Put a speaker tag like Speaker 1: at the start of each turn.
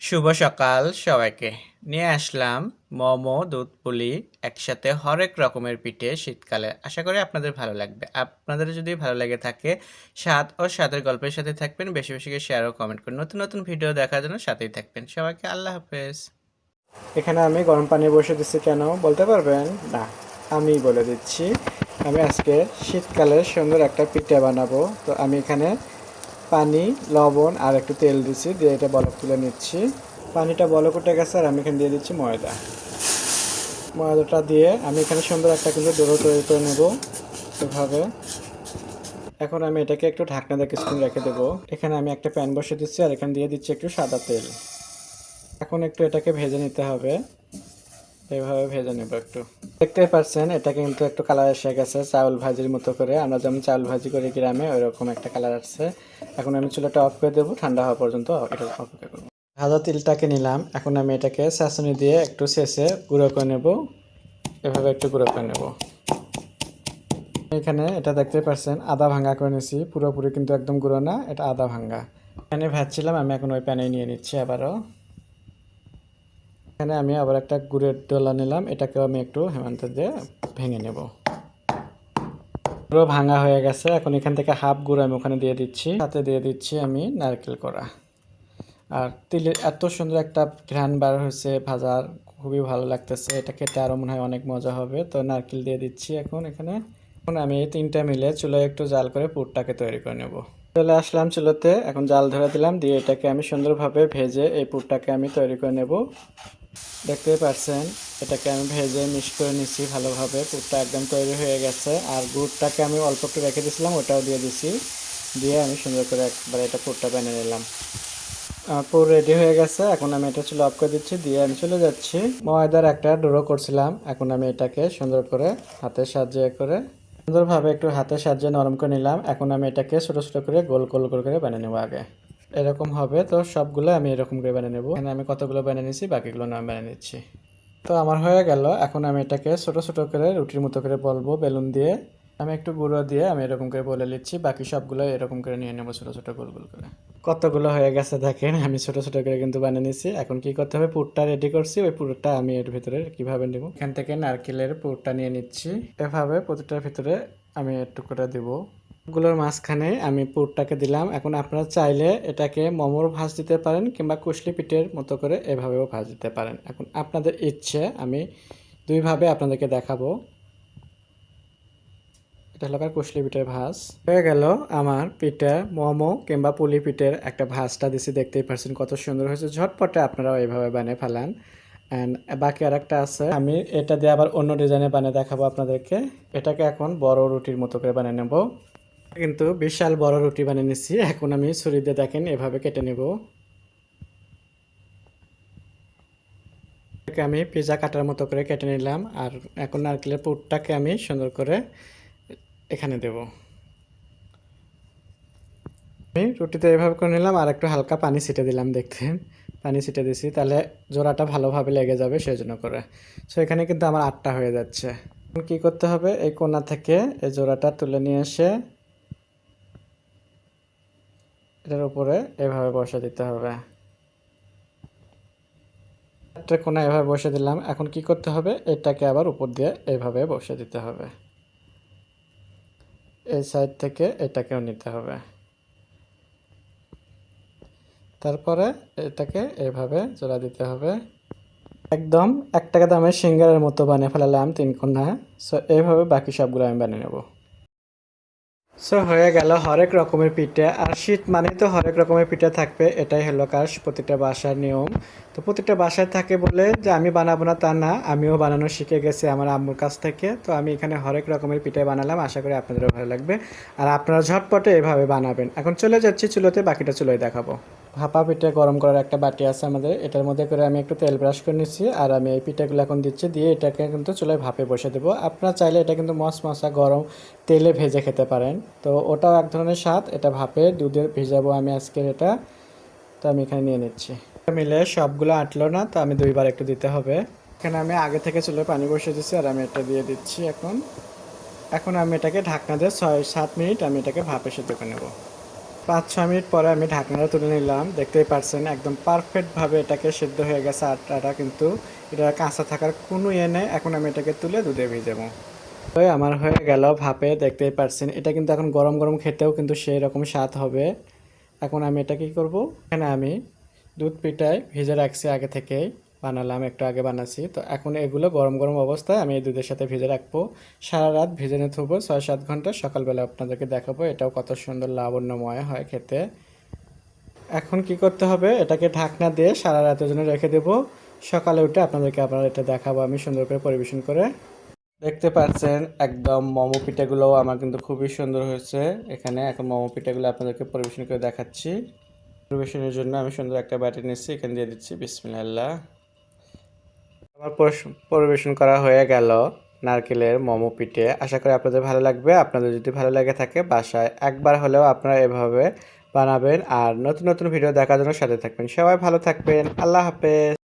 Speaker 1: শুভ সকাল সবাইকে। নিয়ে আসলাম মোমো, দুধ পুলি, একসাথে হরেক রকমের পিঠে শীতকালে। আশা করি আপনাদের ভালো লাগবে। আপনাদের যদি ভালো লাগে থাকে, স্বাদ ও স্বাদের গল্পের সাথে থাকবেন। বেশি বেশি করে শেয়ার ও কমেন্ট করুন। নতুন নতুন ভিডিও দেখার জন্য সাথেই থাকবেন। সবাইকে আল্লাহ হাফেজ।
Speaker 2: এখানে আমি গরম পানি বসে দিচ্ছি কেন? বলতে পারবেন? না, আমি বলে দিচ্ছি। আমি আজকে শীতকালে সুন্দর একটা পিঠে বানাবো। তো আমি এখানে পানি, লবণ আর একটু তেল দিচ্ছি, দিয়ে এটা বলক তুলে নিচ্ছি। পানিটা বলক উঠে গেছে আর আমি এখানে দিয়ে দিচ্ছি ময়দা। ময়দাটা দিয়ে আমি এখানে সুন্দর একটা কিন্তু ডোরো তৈরি করে নেব এভাবে। এখন আমি এটাকে একটু ঢাকনা দিয়ে কিছুক্ষণ রেখে দেবো। এখানে আমি একটা প্যান বসে দিচ্ছি আর এখানে দিয়ে দিচ্ছি একটু সাদা তেল। এখন একটু এটাকে ভেজে নিতে হবে। এভাবে ভেজে নেব একটু। দেখতে পাচ্ছেন, এটা কিন্তু একটু কালার এসে গেছে, চাউল ভাজির মতো করে। আমরা যেমন চাউল ভাজি করি গ্রামে ওই রকম একটা কালার আসছে। এখন আমি চুলাটা অফ করে দেবো, ঠান্ডা হওয়া পর্যন্ত এটা অপেক্ষা করব। ভাজা তিলটাকে নিলাম, এখন আমি এটাকে শাসনি দিয়ে একটু শেষে গুঁড়ো করে নেব। এভাবে একটু গুঁড়ো করে নেব। এখানে এটা দেখতে পাচ্ছেন, আদা ভাঙ্গা করে নিয়েছি, পুরোপুরি কিন্তু একদম গুঁড়ো না, এটা আদা ভাঙ্গা প্যানে ভাজছিলাম, আমি এখন ওই প্যানে নিয়ে নিচ্ছি আবারও। এখানে আমি আবার একটা গুড়ের ডলা নিলাম এটাকেও আমি একটু হেমান্ত দিয়ে ভেঙে নেব। পুরো ভাঙা হয়ে গেছে, এখন এখান থেকে হাফ গুড় আমি ওখানে দিয়ে দিচ্ছি। সাথে দিয়ে দিচ্ছি আমি নারকেল করা আর তিলের এত সুন্দর একটা ঘ্রাণ বার হয়েছে, ভাজার খুবই ভালো লাগতেছে। এটা খেতে আরও মনে হয় অনেক মজা হবে। তো নারকেল দিয়ে দিচ্ছি এখন এখানে। এখন আমি এই তিনটা মিলে চুলায় একটু জাল করে পুরটাকে তৈরি করে নেব। চলে আসলাম চুলোতে, এখন জাল ধরে দিলাম, দিয়ে এটাকে আমি সুন্দরভাবে ভেজে এই পুরটাকে আমি তৈরি করে নেব। দেখতেই পাচ্ছেন এটাকে আমি ভেজে মিক্স করে নিচ্ছি ভালোভাবে। পুরটা একদম তৈরি হয়ে গেছে। আর গুড়টাকে আমি অল্প একটু রেখে দিয়েছিলাম, ওটাও দিয়ে দিছি। দিয়ে আমি সুন্দর করে একবার এটা পুরটা বানিয়ে নিলাম। পুর রেডি হয়ে গেছে। এখন আমি এটা চুলো অফ করে দিচ্ছি, দিয়ে আমি চলে যাচ্ছি। ময়দার একটা ডোরো করছিলাম। এখন আমি এটাকে সুন্দর করে হাতের সাহায্যে করে সুন্দরভাবে একটু হাতের সাহায্যে নরম করে নিলাম। এখন আমি এটাকে ছোটো ছোটো করে গোল গোল গোল করে বানিয়ে নেব আগে। এরকম হবে। তো সবগুলো আমি এরকম করে বানিয়ে নেব। এখানে আমি কতগুলো বানিয়ে নিচ্ছি বাকিগুলো না বানিয়ে নিচ্ছি। তো আমার হয়ে গেল। এখন আমি এটাকে ছোট ছোট করে রুটির মতো করে বলব বেলুন দিয়ে। আমি একটু গুঁড়ো দিয়ে আমি এরকম করে বলে নিচ্ছি। বাকি সবগুলো এরকম করে নিয়ে নেব ছোটো ছোটো গোল গোল করে। কতগুলো হয়ে গেছে দেখেন, আমি ছোটো ছোটো করে কিন্তু বানিয়ে নিচ্ছি এখন কি করতে হবে? পুরটা রেডি করছি। ওই পুরটা আমি এর ভিতরে কীভাবে নেব? এখান থেকে নারকেলের পুরটা নিয়ে নিচ্ছি। এভাবে প্রতিটার ভিতরে আমি একটু করে দেবো। গুলোর মাঝখানে আমি পুরটাকে দিলাম। এখন আপনারা চাইলে এটাকে মোমোর ভাজ দিতে পারেন কিংবা কুশলি পিঠের মতো করে এভাবেও ভাজ দিতে পারেন। এখন আপনাদের ইচ্ছে, আমি দুইভাবে আপনাদেরকে দেখাবো। এটা হলো কার কুশলি পিঠের ভাজ। হয়ে গেল আমার পিঠে মোমো কিংবা পুলি পিঠের একটা ভাজটা দিছি, দেখতেই পারছেন কত সুন্দর হয়েছে। ঝটপটে আপনারাও এইভাবে বানিয়ে ফেলান। অ্যান্ড বাকি আর একটা আছে, আমি এটা দিয়ে আবার অন্য ডিজাইনে বানিয়ে দেখাবো আপনাদেরকে। এটাকে এখন বড় রুটির মতো করে বানিয়ে নেব। কিন্তু বিশাল বড় রুটি বানিয়ে নিচ্ছি। এখন আমি ছুরি দিয়ে দেখেন এভাবে কেটে নেব। আমি পিজা কাটার মতো করে কেটে নিলাম আর এখন নারকেলের পুরটাকে আমি সুন্দর করে এখানে দেব। আমি রুটিতে এভাবে করে নিলাম আর একটু হালকা পানি ছিটে দিলাম দেখতেন পানি ছিটে দিছি তাহলে জোড়াটা ভালোভাবে লেগে যাবে সেই জন্য করে। সো এখানে কিন্তু আমার আটটা হয়ে যাচ্ছে। কী করতে হবে? এই কোনা থেকে এই জোড়াটা তুলে নিয়ে এসে এটার উপরে এভাবে বসে দিতে হবে। একটা কোনা এভাবে বসে দিলাম। এখন কি করতে হবে? এটাকে আবার উপর দিয়ে এইভাবে বসে দিতে হবে। এই সাইড থেকে এটাকেও নিতে হবে। তারপরে এটাকে এভাবে জোড়া দিতে হবে। একদম এক টাকা দামের সিঙ্গারের মতো বানিয়ে ফেলালাম তিন কোনা সো এইভাবে বাকি সবগুলো আমি বানিয়ে নেব। সো হয়ে গেল হরেক রকমের পিঠে। আর শীত মানে তো হরেক রকমের পিঠে থাকবে, এটাই হলো কাজ প্রতিটা বাসার নিয়ম। তো প্রতিটা বাসায় থাকে বলে যে আমি বানাবো না তা না, আমিও বানানো শিখে গেছি আমার আম্মুর কাছ থেকে। তো আমি এখানে হরেক রকমের পিঠে বানালাম, আশা করি আপনাদেরও ভালো লাগবে। আর আপনারা ঝটপটে এভাবে বানাবেন। এখন চলে যাচ্ছি চুলোতে, বাকিটা চুলোয় দেখাবো। ভাপা পিঠে গরম করার একটা বাটি আছে আমাদের, এটার মধ্যে করে আমি একটু তেল ব্রাশ করে নিচ্ছি, আর আমি এই পিঠাগুলো এখন দিচ্ছি, দিয়ে এটাকে কিন্তু চুলায় ভাপে বসে দেবো। আপনারা চাইলে এটা কিন্তু মশ মশা গরম তেলে ভেজে খেতে পারেন। তো ওটাও এক ধরনের স্বাদ, এটা ভাপে দুধে ভেজাবো আমি আজকের এটা। তো আমি এখানে নিয়ে নিচ্ছি। মিলে সবগুলো আটলো না, তো আমি দুইবার একটু দিতে হবে। এখানে আমি আগে থেকে চুলে পানি বসে দিচ্ছি আর আমি এটা দিয়ে দিচ্ছি এখন। এখন আমি এটাকে ঢাকনা দিয়ে ছয় সাত মিনিট আমি এটাকে ভাপে সেদ্ধ করে নেব। পাঁচ ছ মিনিট পরে আমি ঢাকনাটা তুলে নিলাম। দেখতেই পারছেন, একদম পারফেক্টভাবে এটাকে সিদ্ধ হয়ে গেছে আটাটা, কিন্তু এটা কাঁচা থাকার কোনো ইয়ে নেই। এখন আমি এটাকে তুলে দুধে ভিজাবো ওই আমার হয়ে গেল ভাপে, দেখতেই পারছেন। এটা কিন্তু এখন গরম গরম খেতেও কিন্তু সেই রকম স্বাদ হবে। এখন আমি এটা কি করব? এখানে আমি দুধ পিঠায় ভিজে রাখছি আগে থেকেই। বানালাম, একটু আগে বানাচ্ছি। তো এখন এগুলো গরম গরম অবস্থায় আমি এই দুধের সাথে ভিজে রাখব। সারা রাত ভিজে নিয়ে হবে ছয় সাত ঘণ্টা সকালবেলা আপনাদেরকে দেখাবো এটাও কত সুন্দর লাবণ্যময় হয় খেতে। এখন কি করতে হবে? এটাকে ঢাকনা দিয়ে সারা রাতের জন্য রেখে দেবো। সকালে উঠে আপনাদেরকে আবার এটা দেখাবো আমি সুন্দর করে পরিবেশন করে। দেখতে পাচ্ছেন, একদম মোমো পিঠাগুলোও আমার কিন্তু খুবই সুন্দর হয়েছে। এখানে এখন মোমো পিঠাগুলো আপনাদেরকে পরিবেশন করে দেখাচ্ছি। পরিবেশনের জন্য আমি সুন্দর একটা বাটি নিচ্ছি এখানে দিয়ে দিচ্ছি বিসমিল্লাহ। আমার পরিবেশন করা হয়ে গেল নারকেলের মোমো পিঠে। আশা করি আপনাদের ভালো লাগবে। আপনাদের যদি ভালো লাগে থাকে বাসায় একবার হলেও আপনারা এভাবে বানাবেন। আর নতুন নতুন ভিডিও দেখার জন্য সাথে থাকবেন। সবাই ভালো থাকবেন। আল্লাহ হাফেজ।